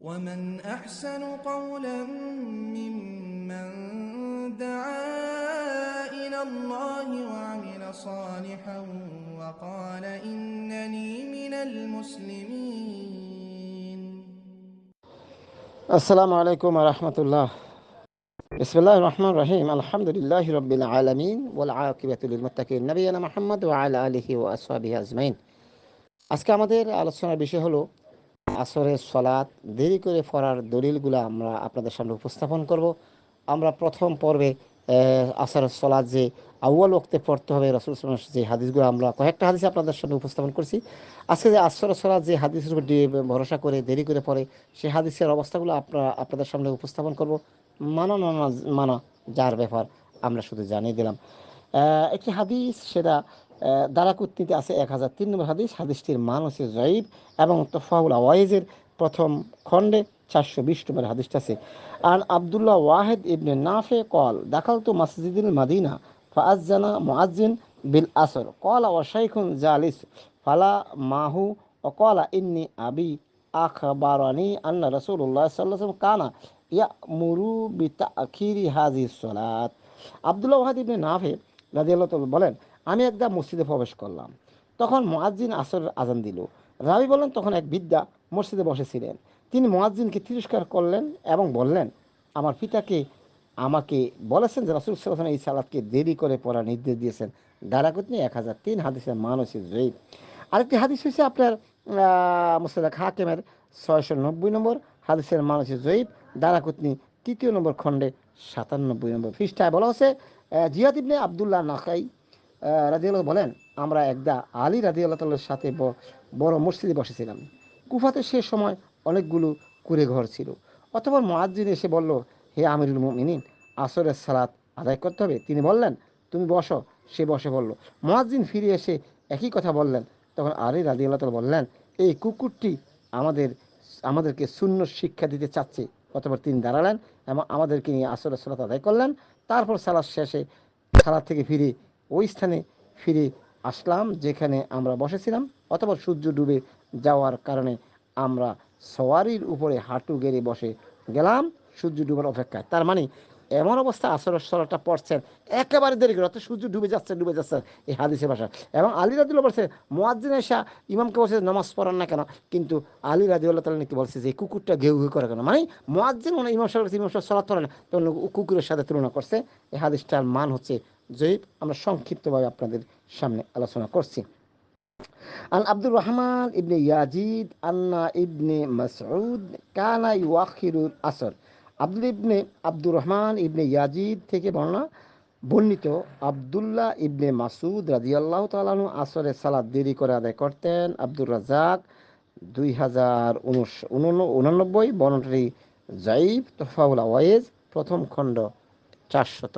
ومن أحسن قولا ممن دعا إلى الله وعمل صالحا وقال إنني من المسلمين আসসালামু আলাইকুম রহমতুল্লাহ বিসমুল্লাহ রহমান রহিম আলহামদুলিল্লাহ রবিল আলমিন ওয়াল আকিবাতুল মুত্তাকিন নবীনা মোহাম্মদ ওয়া আলা আলিহি ওয়া আসহাবিহি আজমাইন আজকে আমাদের আলোচনার বিষয় হলো আসরের সলাৎ, দেরি করে পড়ার দলিলগুলো আমরা আপনাদের সামনে উপস্থাপন করব। আমরা প্রথম পর্বে আসরের সলাৎ যে আউয়াল ওক্তে পড়তে হবে, রসুল যে হাদিসগুলো আমরা কয়েকটা হাদিস আপনাদের সামনে উপস্থাপন করছি। আজকে যে আসর সলাৎ যে হাদিসের উপর ভরসা করে, দেরি করে পড়ে সেই হাদিসের অবস্থাগুলো আপনারা আপনাদের সামনে উপস্থাপন করব। মানা না মানা, যার ব্যাপার আমরা শুধু জানিয়ে দিলাম। একটি হাদিস সেটা দারাকুত্তিতে আছে এক হাজার তিন নম্বর হাদিস। হাদিসটির মান হচ্ছে জয়ীব এবং তফাউল আওয়াইজের প্রথম খণ্ডে চারশো বিশ নম্বর হাদিসটা আছে। আর আবদুল্লাহ ওয়াহেদ ইবনে নাফে কল দেখাল তো মাসজিদুল মাদিনা ফাজানা মুআজ্জিন বিল আসর। কল ওয়াশাইখুন জালিস। ফালা মাহু। অকলা ইন্নি আবি আখবারানি আন্না রসুল্লাহ সাল্লাম কানা ইয়া মুরু বিতা আখিরি হাজির সলাত। আবদুল্লাহ ওয়াহিদ ইবনে নাফে রাদিয়াল্লাহু বলেন আমি একদা মসজিদে প্রবেশ করলাম। তখন মুয়াজ্জিন আসর আজান দিল। রাবি বলেন তখন এক বিদ্যা মসজিদে বসেছিলেন। তিনি মুয়াজ্জিনকে তিরস্কার করলেন এবং বললেন আমার পিতাকে আমাকে বলেছেন যে রাসুল সাল্লাহ এই সালাদকে দেরি করে পড়ার নির্দেশ দিয়েছেন। দারাকুতনি এক হাজার তিন হাদিসের মান হচ্ছে জয়ীব। আরেকটি হাদিস হচ্ছে আপনার মুস্তাদাক হাকিমের ছয়শো নব্বই নম্বর হাদিসের মান হচ্ছে জয়ীব। দারাকুতনি তৃতীয় নম্বর খণ্ডে সাতানব্বই নম্বর পৃষ্ঠায় বলা হচ্ছে আহ, জিয়াদ ইবনে আবদুল্লাহ নাকাই রাজিউল্লাহ বলেন, আমরা একদা আলী রাজিউল্লাহ তাল্লার সাথে বড় মসজিদে বসেছিলাম। কুফাতে সে সময় অনেকগুলো কুড়ে ঘর ছিল। অথবা মুয়াজ্জিন এসে বলল, হে আমিরুল মুমিনিন, আসরের সালাত আদায় করতে হবে? তিনি বললেন, তুমি বসো। সে বসে বলল। মুয়াজ্জিন ফিরে এসে একই কথা বললেন। তখন আলী রাজিউল্লাহ তাআলা বললেন, এই কুকুরটি আমাদের, আমাদেরকে শূন্য শিক্ষা দিতে চাচ্ছে। অথবা তিনি দাঁড়ালেন এবং আমাদেরকে নিয়ে আসরের সালাত আদায় করলেন। তারপর সালাত শেষে সালাত থেকে ফিরে ওই স্থানে ফিরে আসলাম যেখানে আমরা বসেছিলাম, অথবা সূর্য ডুবে যাওয়ার কারণে আমরা সওয়ারির উপরে হাঁটু গেড়ে বসে গেলাম সূর্য ডুবার অপেক্ষায়। তার মানে এমন অবস্থা আসর সরটা পড়ছেন, একেবারে দেরি করে, অর্থাৎ সূর্য ডুবে যাচ্ছে ডুবে যাচ্ছে এই হাদিসের ভাষা। এবং আলী রাদিউল্লাহ বলছে, মোয়াজ্জিন এসা, ইমামকে বলছে নামাজ পড়ান না কেন? কিন্তু আলী রাদিউল্লাহ তালা নাকি বলছে যে, কুকুরটা ঘেউ ঘেউ করে কেন? মানে মোয়াজ্জিন মানে ইমাম সাহেব ইমাম সাহেব সলাৎ পড়ে না, তখন কুকুরের সাথে তুলনা করছে। এই হাদিসটার মান হচ্ছে জয়ীব আমরা সংক্ষিপ্তভাবে আপনাদের সামনে আলোচনা করছি। আন আব্দুর রহমান ইবনে ইয়াজিদ আন্না ইবনে মাসউদ কানা ইউআখিরুল আসর। আব্দুল ইবনে আব্দুর রহমান ইবনে ইয়াজিদ থেকে বর্ণনা, বর্ণিত আবদুল্লাহ ইবনে মাসুদ রাজিয়াল্লাহ তালানু আসরের সালাদ দেরি করে আদায় করতেন। আব্দুর রাজাক দুই হাজার উনানব্বই বর্ণটি জাইব তোফাউল আওয়াইজ প্রথম খণ্ড চারশত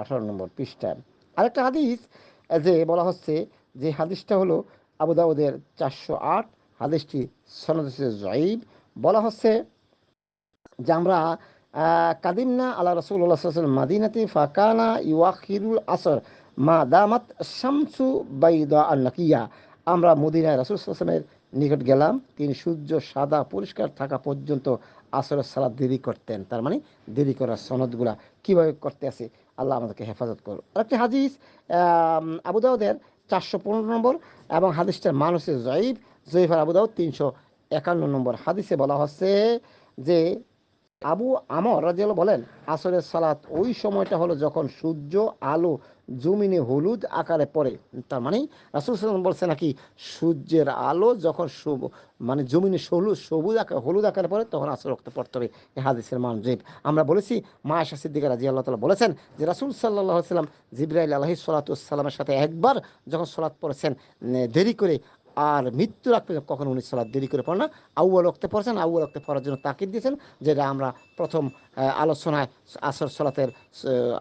আঠারো নম্বর পৃষ্ঠায় আরেকটা হাদিস, যে বলা হচ্ছে যে হাদিসটা হলো আবু দাউদের চারশো আট হাদিসটি সনদ জয়ীব। বলা হচ্ছে যে আমরা কাদিমনা আল্লাহ রসুল্লাহ মাদিনাতে ফাকানা ইউআখিরুল আসর মা দামাত শামসু বাইদা নাকিয়া। আমরা মদিনায় রাসুল সাল্লামের নিকট গেলাম, তিনি সূর্য সাদা পরিষ্কার থাকা পর্যন্ত আসরের সালাদ দেরি করতেন, তার মানে দেরি করার সনদগুলা কীভাবে করতে আছে, আল্লাহ আমাদেরকে হেফাজত করুন আরেকটি হাদিস আবুদাউদের আবু দাউদের চারশো পনেরো নম্বর এবং হাদিসটার মানুষের হচ্ছে জয়ীব জয়ীফ আর আবু দাউদ তিনশো একান্ন নম্বর হাদিসে বলা হচ্ছে যে আবু আমর রাজিয়াল বলেন, আসরের সালাত ওই সময়টা হলো যখন সূর্য, আলো, জমিনে হলুদ আকারে পড়ে। তার মানে রাসুল সাল্লাম বলছে নাকি, সূর্যের আলো যখন মানে জমিনে সবুজ সবুজ আকার হলুদ আকারে পড়ে, তখন আসর রক্ত পড়তে হবে। এই হাদিসের মান জৈব আমরা বলেছি, মা আশা সিদ্দিকা রাজি আল্লাহ তালা বলেছেন যে, রাসুল সাল্লাহ সাল্লাম জিব্রাইল আলহি সালাতামের সাথে একবার যখন সলাৎ পড়েছেন দেরি করে আর মৃত্যু পর্যন্ত কখনো উনি সালাদ দেরি করে পড়েন না। আউ্য়াল রক্তে পড়েছেন, আউ্য়াল রক্তে পড়ার জন্য তাকিদ দিয়েছেন যেটা আমরা প্রথম আলোচনায় আসর সলাতের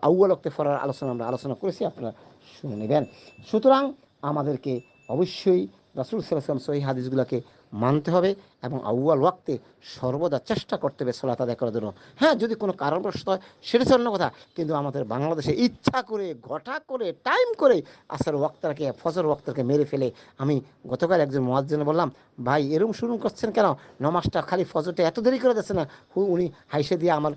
আউ্য়াল রক্তে পড়ার আলোচনা আমরা আলোচনা করেছি, আপনারা শুনে নেবেন। সুতরাং আমাদেরকে অবশ্যই রাসুল সাল্লাম সহি হাদিসগুলোকে মানতে হবে এবং আউয়াল ওয়াক্তে সর্বদা চেষ্টা করতে হবে সলাত আদায় করার জন্য। হ্যাঁ যদি কোনো কারণবশত হয়, সেটা অন্য কথা, কিন্তু আমাদের বাংলাদেশে ইচ্ছা করে, ঘটা করে টাইম করে আসর ওয়াক্তাকে ফজর ওয়াক্তাকে মেরে ফেলে। আমি গতকাল একজন মোয়াজ্জেন বললাম, ভাই, এরম শুরু করছেন কেন? নমাজটা খালি ফজরটা এত দেরি করে দিচ্ছে না? হু, উনি হাইসে দিয়ে আমার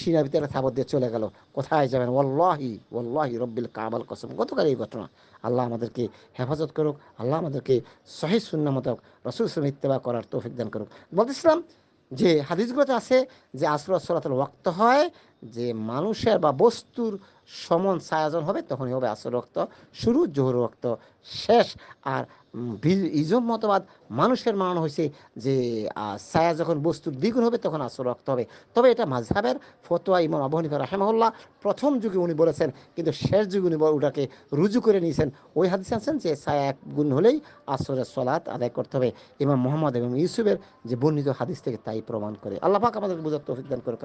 সিনা ভিতরে থাবর দিয়ে চলে গেল। কোথায় যাবেন? ওল্লাহি ওল্লাহি রব্বিল কাবাল কসম। গতকাল এই ঘটনা। আল্লাহ আমাদেরকে হেফাজত করুক। আল্লাহ আমাদেরকে সহি শূন্য মতক রসুল ইত্তেবা করার তৌফিক দান করুক। বলতেছিলাম যে হাদিসগুলোতে আছে যে আসর সলাতের ওয়াক্ত হয় যে মানুষের বা বস্তুর সমন সায়াজন হবে, তখনই হবে আসর রক্ত, শুরু জোহর রক্ত, শেষ। আর ইজম মতবাদ মানুষের মান হয়েছে যে ছায়া যখন বস্তুর দ্বিগুণ হবে, তখন আসর রক্ত হবে। তবে এটা মাঝহাবের ফতোয়া ইমাম আবু হানিফা রাহেমাহুল্লাহ প্রথম যুগে উনি বলেছেন, কিন্তু শেষ যুগে উনি ওটাকে রুজু করে নিয়েছেন। ওই হাদিস আছেন যে, ছায়া এক গুণ হলেই আসরের সলাৎ আদায় করতে হবে। ইমাম মোহাম্মদ এবং ইউসুফের যে বর্ণিত হাদিস থেকে তাই প্রমাণ করে। আল্লাহ পাক আমাদের বুঝার তৌফিক দান করুক